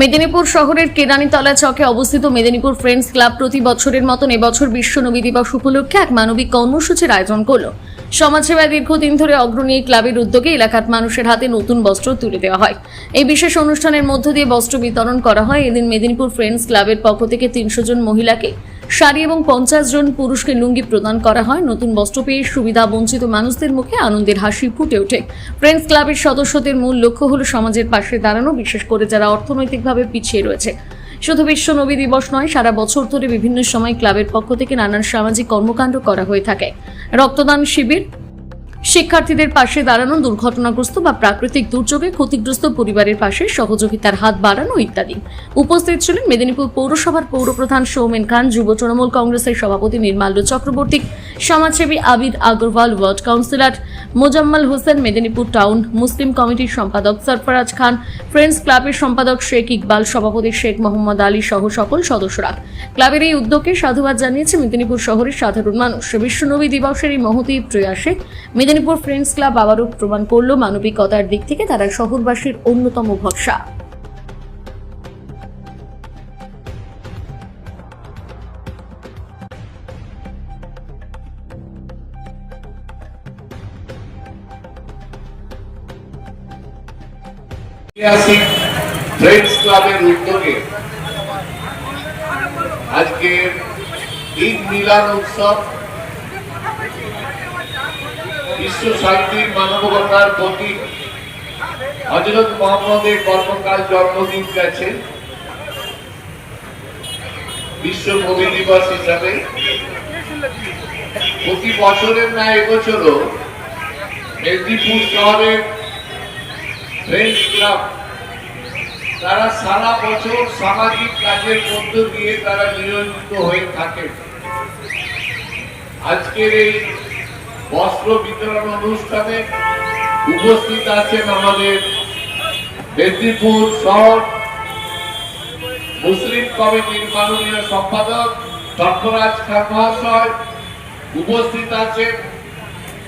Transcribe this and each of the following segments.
মেদিনীপুর শহরের কেরানীতলা চকে অবস্থিত মেদিনীপুর ফ্রেন্ডস ক্লাব প্রতি বছরের মতন এবছর বিশ্ব নবী দিবস উপলক্ষে এক মানবিক কর্মসূচির আয়োজন করল। সমাজসেবায় দীর্ঘদিন ধরে অগ্রণী এই ক্লাবের উদ্যোগে এলাকার মানুষের হাতে নতুন বস্ত্র তুলে দেওয়া হয়। এই বিশেষ অনুষ্ঠানের মধ্য দিয়ে বস্ত্র বিতরণ করা হয়। এদিন মেদিনীপুর ফ্রেন্ডস ক্লাবের পক্ষ থেকে তিনশো জন মহিলাকে শাড়ি এবং পঞ্চাশ জন পুরুষকে লুঙ্গি প্রদান করা হয়। নতুন বস্ত্র পেয়ে সুবিধা বঞ্চিত মানুষদের মুখে আনন্দের হাসি ফুটে ওঠে। ফ্রেন্ডস ক্লাবের সদস্যদের মূল লক্ষ্য হলো সমাজের পাশে দাঁড়ানো, বিশেষ করে যারা অর্থনৈতিকভাবে পিছিয়ে রয়েছে। শুধু বিশ্ব নবী দিবস নয়, সারা বছর ধরে বিভিন্ন সময় ক্লাবের পক্ষ থেকে নানান সামাজিক কর্মকাণ্ড করা হয়ে থাকে। রক্তদান শিবির শিক্ষার্থীদের পাশে দাঁড়ানো, দুর্ঘটনাগ্রস্ত বা প্রাকৃতিক দুর্যোগে ক্ষতিগ্রস্ত পরিবারের পাশে সহযোগিতার হাত বাড়ানো ইত্যাদি। উপস্থিত ছিলেন মেদিনীপুর পৌরসভার পৌরপ্রধান সৌমেন খান, যুব তৃণমূল কংগ্রেসের সভাপতি নির্মাল্য চক্রবর্তী, সমাজসেবী Abir Agarwal, ward councillor Mozammel Hossain, Medinipur town Muslim কমিটির সম্পাদক সরফরাজ খান, ফ্রেন্ডস ক্লাবের সম্পাদক শেখ ইকবাল, সভাপতি শেখ মোহাম্মদ আলী সহ সকল সদস্যরা। ক্লাবের এই উদ্যোগকে সাধুবাদ জানিয়েছে মেদিনীপুর শহরের সাধারণ মানুষ। বিশ্বনবী দিবসের এই মহতি প্রয়াসে মেদিনীপুর ফ্রেন্ডস ক্লাব আবারও প্রমাণ করল মানবিকতার দিক থেকে তারা শহরবাসীর অন্যতম ভরসা। ফ্রেন্ডস আজকে ঈদ মিলাদ উৎসব বিশ্ব শান্তির মানবতার প্রতীক হজরত মোহাম্মদের কর্মকাল জন্মদিন গেছে। বিশ্ব কবি দিবস হিসাবে প্রতি বছরের না এবছরও মেদিনীপুর শহরের ফ্রেন্ডস ক্লাব, তারা সারা বছর সামাজিক কাজের মধ্য দিয়ে তারা নিয়োজিত হয়ে থাকে আজকের এই বস্ত্র বিতরণ অনুষ্ঠানে উপস্থিত আছেন আমাদের মেদিনীপুর শহর মুসলিম কমিটির মাননীয় সম্পাদক সরফরাজ খান মহাশয়। উপস্থিত আছেন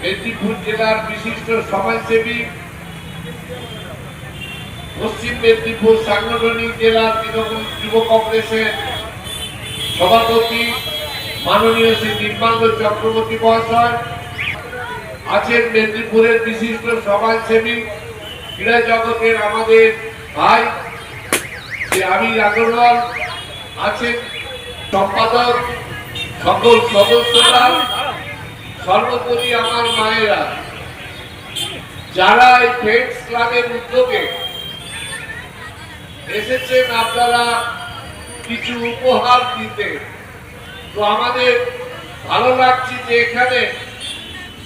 মেদিনীপুর জেলার বিশিষ্ট সমাজসেবী, পশ্চিম মেদিনীপুর সাংগঠনিক জেলা তৃণমূল যুব কংগ্রেসের সভাপতি মাননীয় শ্রী নির্মাল্য চক্রবর্তী মহাশয়। আছেন মেদিনীপুরের বিশিষ্ট সমাজসেবী ক্রীড়া জগতের আমাদের ভাই শ্রী আমির আগরওয়াল আছেন সম্পাদক, সকল সদস্যরা, সর্বোপরি আমার মায়েরা, যারা এই ফ্রেন্ডস ক্লাবের উদ্যোগে এসেছেন আপনারা কিছু উপহার দিতে। তো আমাদের ভালো লাগছে যে এখানে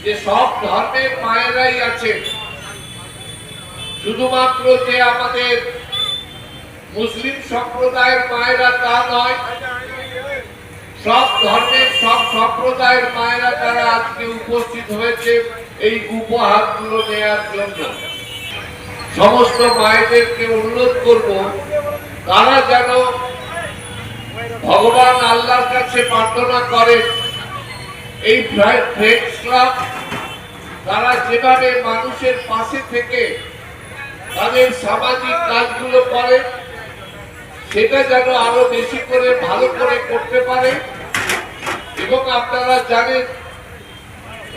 যে সব ধর্মের মায়েরাই আছে শুধুমাত্র যে আমাদের মুসলিম সম্প্রদায়ের মায়েরা তা নয়, সব ধর্মের সব সম্প্রদায়ের মায়েরা তারা আজকে উপস্থিত হয়েছে এই উপহারগুলো নেয়ার জন্য। সমস্ত মায়েদেরকে অনুরোধ করব, তারা যেন ভগবান আল্লাহর কাছে প্রার্থনা করেন। এই ফ্রেন্ডস ক্লাব তারা যেভাবে মানুষের পাশে থেকে তাদের সামাজিক কাজগুলো করে, সেটা যেন আরও বেশি করে ভালো করে করতে পারে। এবং আপনারা জানেন,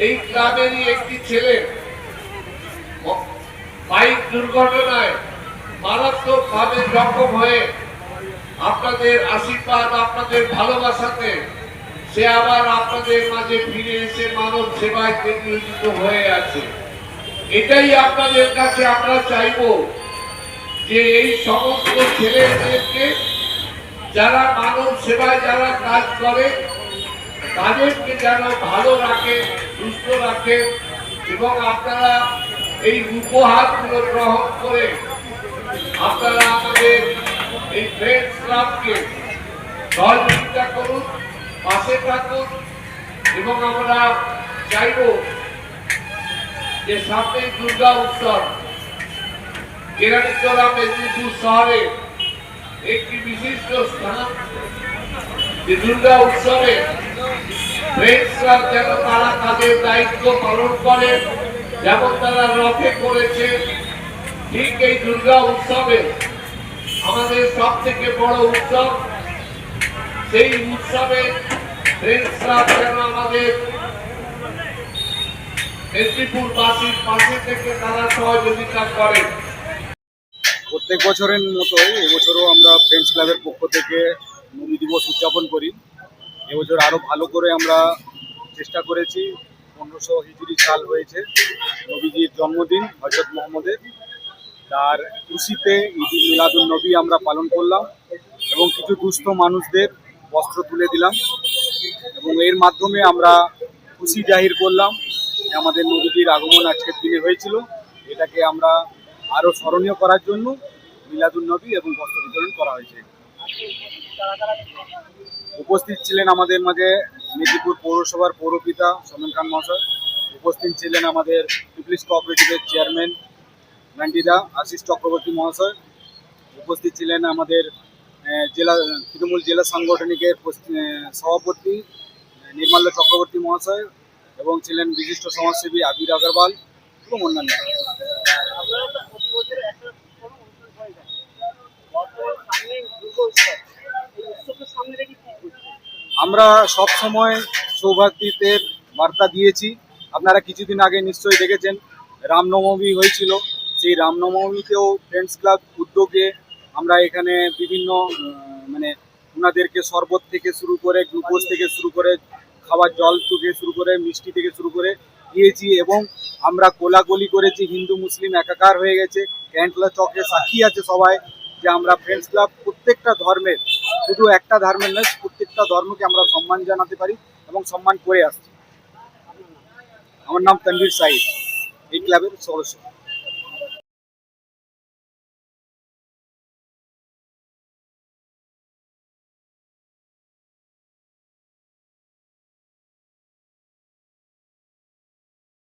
এই ক্লাবেরই একটি ছেলে, বাইক দুর্ঘটনায় মারাত্মক ভাবে জখম হয়ে আপনাদের আশীর্বাদ, আপনাদের ভালোবাসাতে সে আবার আপনাদের মাঝে ফিরে এসে মানব সেবায় নিয়োজিত হয়ে আছে। এটাই আপনাদের কাছে আমরা চাইব যে এই সমস্ত ছেলেদেরকে যারা মানব সেবায় যারা কাজ করে, তাদেরকে যেন ভালো রাখে, সুস্থ রাখে এবং আপনারা এই উপহারগুলো গ্রহণ করে আপনারা আমাদের এই ফ্রেন্ডস ক্লাবকে সহযোগিতা করুন। পাশে থাকুন এবং আমরা চাইব যে সামনে দুর্গা উৎসব কেরানীতলা মেদিনীপুর শহরে একটি বিশিষ্ট স্থান। যে দুর্গা উৎসবে ফ্রেন্ডস ক্লাব যেন তারা তাদের দায়িত্ব পালন করে, যেমন তারা রথে করেছে, ঠিক এই দুর্গা উৎসবে আমাদের সব থেকে বড় উৎসব। সেই উৎসবে প্রত্যেক বছরের মতোই এবছরও আমরা ফ্রেন্ডস ক্লাবের পক্ষ থেকে নবী দিবস উদযাপন করি। এবছর আরও ভালো করে আমরা চেষ্টা করেছি। পনেরোশো হিজড়ি সাল হয়েছে। নবীজির জন্মদিন, হজরত মোহাম্মদের। তার খুশিতে ঈদ মিলাদুল নবী আমরা পালন করলাম এবং কিছু দুস্থ মানুষদের বস্ত্র তুলে দিলাম। এর মাধ্যমে আমরা খুশি জাহির করলাম আমাদের নদীটির আগমন আজকের দিনে হয়েছিল। এটাকে আমরা আরও স্মরণীয় করার জন্য মিলাদুল নবী এবং বস্ত্র বিতরণ করা হয়েছে। উপস্থিত ছিলেন আমাদের মাঝে মেদিনীপুর পৌরসভার পৌরপিতা সোমেন খান মহাশয়। উপস্থিত ছিলেন আমাদের পিপলিশ কোঅপারেটিভের চেয়ারম্যান ম্যান্ডিদা আশিস চক্রবর্তী মহাশয়। উপস্থিত ছিলেন আমাদের জেলা, তৃণমূল জেলা সাংগঠনিকের সভাপতি নির্মাল্য চক্রবর্তী মহাশয় এবং ছিলেন বিশিষ্ট সমাজসেবী আবির আগরওয়াল এবং অন্যান্য। আমরা সব সময় বার্তা দিয়েছি। আপনারা কিছুদিন আগে নিশ্চয়ই দেখেছেন, রামনবমী হয়েছিল। সেই রামনবমীতেও ফ্রেন্ডস ক্লাব উদ্যোগে আমরা এখানে বিভিন্ন মানে ওনাদেরকে শরবত থেকে শুরু করে, গ্লুকোজ থেকে শুরু করে খাবার জল থেকে শুরু করে, মিষ্টি থেকে শুরু করে দিয়েছি এবং আমরা কোলাগুলি করেছি, হিন্দু, মুসলিম একাকার হয়ে গেছে ক্যান্টলা চকে সাক্ষী আছে সবাই, যে আমরা ফ্রেন্ডস ক্লাব প্রত্যেকটা ধর্মের, শুধু একটা ধর্মের নয়, প্রত্যেকটা ধর্মকে আমরা সম্মান জানাতে পারি এবং সম্মান করে আসছি। আমার নাম তনবীর সাহিদ এই ক্লাবের সদস্য।